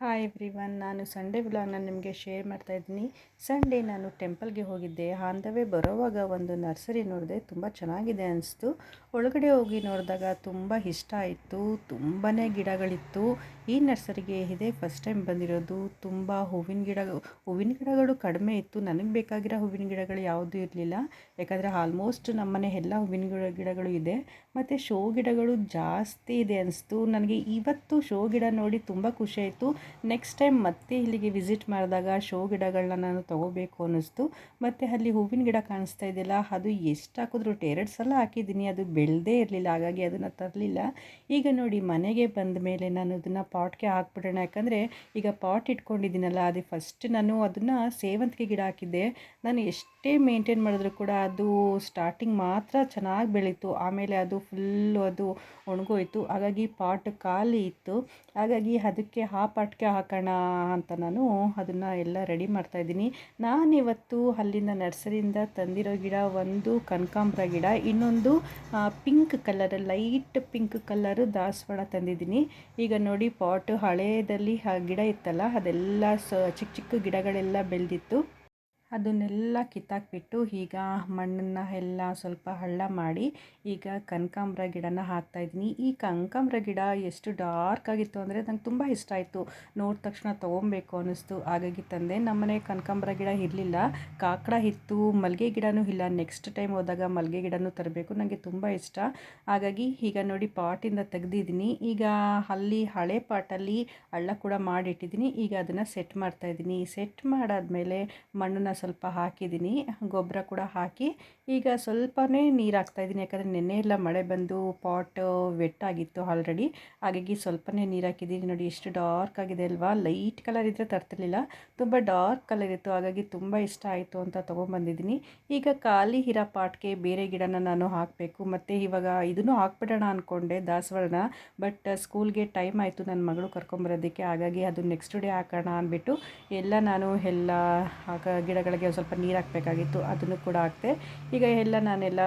Hi everyone ನಾನು Sunday ವ್ಲಾಗ್ನ ನಿಮಗೆ ಶೇರ್ ಮಾಡ್ತಾ ಇದ್ದೀನಿ. ಸಂಡೇ ನಾನು ಟೆಂಪಲ್ಗೆ ಹೋಗಿದ್ದೆ. ಆನ್ ಬರೋವಾಗ ಒಂದು ನರ್ಸರಿ ನೋಡಿದೆ. ತುಂಬ ಚೆನ್ನಾಗಿದೆ ಅನಿಸ್ತು. ಒಳಗಡೆ ಹೋಗಿ ನೋಡಿದಾಗ ತುಂಬ ಇಷ್ಟ ಆಯಿತು. ತುಂಬಾ ಗಿಡಗಳಿತ್ತು. ಈ ನರ್ಸರಿಗೆ ಇದೇ ಫಸ್ಟ್ ಟೈಮ್ ಬಂದಿರೋದು. ತುಂಬ ಹೂವಿನ ಗಿಡ, ಹೂವಿನ ಗಿಡಗಳು ಕಡಿಮೆ ಇತ್ತು. ನನಗೆ ಬೇಕಾಗಿರೋ ಹೂವಿನ ಗಿಡಗಳು ಯಾವುದೂ ಇರಲಿಲ್ಲ. ಯಾಕಂದರೆ ಆಲ್ಮೋಸ್ಟ್ ನಮ್ಮನೆ ಎಲ್ಲ ಹೂವಿನ ಗಿಡ, ಗಿಡಗಳು ಇದೆ. ಮತ್ತು ಶೋ ಗಿಡಗಳು ಜಾಸ್ತಿ ಇದೆ ಅನಿಸ್ತು. ನನಗೆ ಇವತ್ತು ಶೋ ಗಿಡ ನೋಡಿ ತುಂಬ ಖುಷಿ ಆಯಿತು. ನೆಕ್ಸ್ಟ್ ಟೈಮ್ ಮತ್ತೆ ಇಲ್ಲಿಗೆ ವಿಸಿಟ್ ಮಾಡಿದಾಗ ಶೋ ಗಿಡಗಳನ್ನ ನಾನು ತೊಗೋಬೇಕು ಅನ್ನಿಸ್ತು. ಮತ್ತು ಅಲ್ಲಿ ಹೂವಿನ ಗಿಡ ಕಾಣಿಸ್ತಾ ಇದೆಯಲ್ಲ, ಅದು ಎಷ್ಟು ಹಾಕಿದ್ರು ಎರಡು ಸಲ ಹಾಕಿದ್ದೀನಿ, ಅದು ಬೆಳೆದೇ ಇರಲಿಲ್ಲ, ಹಾಗಾಗಿ ಅದನ್ನು ತರಲಿಲ್ಲ. ಈಗ ನೋಡಿ, ಮನೆಗೆ ಬಂದ ಮೇಲೆ ನಾನು ಅದನ್ನು ಪಾಟ್ಗೆ ಹಾಕ್ಬಿಡೋಣ. ಯಾಕಂದರೆ ಈಗ ಪಾಟ್ ಇಟ್ಕೊಂಡಿದ್ದೀನಲ್ಲ, ಅದೇ ಫಸ್ಟ್ ನಾನು ಅದನ್ನು ಸೇವಂತಿಗೆ ಗಿಡ ಹಾಕಿದ್ದೆ. ನಾನು ಎಷ್ಟೇ ಮೇಂಟೈನ್ ಮಾಡಿದ್ರು ಕೂಡ ಅದು ಸ್ಟಾರ್ಟಿಂಗ್ ಮಾತ್ರ ಚೆನ್ನಾಗಿ ಬೆಳೀತು. ಆಮೇಲೆ ಅದು ಫುಲ್ಲು ಅದು ಒಣಗೋಯ್ತು. ಹಾಗಾಗಿ ಪಾಟ್ ಖಾಲಿ ಇತ್ತು. ಹಾಗಾಗಿ ಅದಕ್ಕೆ ಆ ಪಾಟ್ಗೆ ಹಾಕೋಣ ಅಂತ ನಾನು ಅದನ್ನು ಎಲ್ಲ ರೆಡಿ ಮಾಡ್ತಾಯಿದ್ದೀನಿ ನಾನಿವತ್ತು ಅಲ್ಲಿಂದ ನರ್ಸರಿಯಿಂದ ತಂದಿರೋ ಗಿಡ ಒಂದು ಕನಕಾಂಬ್ರ ಗಿಡ, ಇನ್ನೊಂದು pink colour light pink colour ದಾಸವಾಳ ತಂದಿದ್ದೀನಿ. ಈಗ ನೋಡಿ ಪಾಟ್ ಹಳೆಯದಲ್ಲಿ ಗಿಡ ಇತ್ತಲ್ಲ, ಅದೆಲ್ಲ ಸ, ಚಿಕ್ಕ ಚಿಕ್ಕ ಗಿಡಗಳೆಲ್ಲ ಬೆಳೆದಿತ್ತು. ಅದನ್ನೆಲ್ಲ ಕಿತ್ತಾಕ್ಬಿಟ್ಟು ಈಗ ಮಣ್ಣನ್ನು ಎಲ್ಲ ಸ್ವಲ್ಪ ಹಳ್ಳ ಮಾಡಿ ಈಗ ಕನಕಾಂಬ್ರ ಗಿಡನ ಹಾಕ್ತಾಯಿದ್ದೀನಿ ಈ ಕನಕಾಂಬ್ರ ಗಿಡ ಎಷ್ಟು ಡಾರ್ಕ್ ಆಗಿತ್ತು ಅಂದರೆ ನಂಗೆ ತುಂಬ ಇಷ್ಟ ಆಯಿತು. ನೋಡಿದ ತಕ್ಷಣ ತೊಗೊಬೇಕು ಅನ್ನಿಸ್ತು. ಹಾಗಾಗಿ ತಂದೆ ನಮ್ಮನೆ ಕನಕಾಂಬ್ರ ಗಿಡ ಇರಲಿಲ್ಲ. ಕಾಕಡ ಇತ್ತು ಮಲ್ಲಿಗೆ ಗಿಡನೂ ಇಲ್ಲ. ನೆಕ್ಸ್ಟ್ ಟೈಮ್ ಹೋದಾಗ ಮಲ್ಲಿಗೆ ಗಿಡನೂ ತರಬೇಕು. ನನಗೆ ತುಂಬ ಇಷ್ಟ. ಹಾಗಾಗಿ ಈಗ ನೋಡಿ ಪಾಟಿಂದ ತೆಗೆದಿದ್ದೀನಿ. ಈಗ ಅಲ್ಲಿ ಹಳೆ ಪಾಟಲ್ಲಿ ಹಳ್ಳ ಕೂಡ ಮಾಡಿಟ್ಟಿದ್ದೀನಿ. ಈಗ ಅದನ್ನು ಸೆಟ್ ಮಾಡ್ತಾಯಿದ್ದೀನಿ ಸೆಟ್ ಮಾಡಾದಮೇಲೆ ಮಣ್ಣನ್ನು ಸ್ವಲ್ಪ ಹಾಕಿದ್ದೀನಿ. ಗೊಬ್ಬರ ಕೂಡ ಹಾಕಿ ಈಗ ಸ್ವಲ್ಪನೇ ನೀರು ಹಾಕ್ತಾಯಿದ್ದೀನಿ ಯಾಕಂದರೆ ನೆನ್ನೆ ಎಲ್ಲ ಮಳೆ ಬಂದು ಪಾಟ್ ವೆಟ್ ಆಗಿತ್ತು ಆಲ್ರೆಡಿ ಹಾಗಾಗಿ ಸ್ವಲ್ಪನೇ ನೀರು ಹಾಕಿದ್ದೀನಿ ನೋಡಿ, ಎಷ್ಟು ಡಾರ್ಕ್ ಆಗಿದೆ ಅಲ್ವಾ? ಲೈಟ್ ಕಲರ್ ಇದ್ದರೆ ತರ್ತಿರ್ಲಿಲ್ಲ. ತುಂಬ ಡಾರ್ಕ್ ಕಲರ್ ಇತ್ತು. ಹಾಗಾಗಿ ತುಂಬ ಇಷ್ಟ ಆಯಿತು ಅಂತ ತೊಗೊಂಬಂದಿದ್ದೀನಿ. ಈಗ ಖಾಲಿ ಇರೋ ಪಾಟ್ಗೆ ಬೇರೆ ಗಿಡನ ನಾನು ಹಾಕಬೇಕು. ಮತ್ತು ಇವಾಗ ಇದನ್ನು ಹಾಕ್ಬಿಡೋಣ ಅಂದ್ಕೊಂಡೆ ದಾಸವಾಳನ. ಬಟ್ ಸ್ಕೂಲ್ಗೆ ಟೈಮ್ ಆಯಿತು ನನ್ನ ಮಗಳು ಕರ್ಕೊಂಬರೋದಕ್ಕೆ. ಹಾಗಾಗಿ ಅದು ನೆಕ್ಸ್ಟ್ ಡೇ ಹಾಕೋಣ ಅಂದ್ಬಿಟ್ಟು ಎಲ್ಲ ನಾನು ಎಲ್ಲ ಆಗ ಗಿಡಗಳಿಗೆ ಸ್ವಲ್ಪ ನೀರು ಹಾಕಬೇಕಾಗಿತ್ತು, ಅದನ್ನು ಕೂಡ ಹಾಕ್ತೆ. ಈಗ ಎಲ್ಲ ನಾನೆಲ್ಲ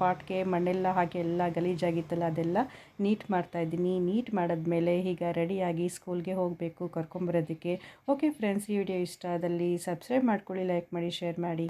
ಪಾಟ್ಗೆ ಮಣ್ಣೆಲ್ಲ ಹಾಕಿ ಎಲ್ಲ ಗಲೀಜಾಗಿತ್ತಲ್ಲ, ಅದೆಲ್ಲ ನೀಟ್ ಮಾಡ್ತಾ ಇದ್ದೀನಿ. ನೀಟ್ ಮಾಡಿದ್ಮೇಲೆ ಈಗ ರೆಡಿಯಾಗಿ ಸ್ಕೂಲ್ಗೆ ಹೋಗಬೇಕು, ಕರ್ಕೊಂಬರೋದಕ್ಕೆ. ಓಕೆ ಫ್ರೆಂಡ್ಸ್ ಈ ವಿಡಿಯೋ ಇಷ್ಟ ಆದಲ್ಲಿ ಸಬ್ಸ್ಕ್ರೈಬ್ ಮಾಡ್ಕೊಳ್ಳಿ ಲೈಕ್ ಮಾಡಿ ಶೇರ್ ಮಾಡಿ.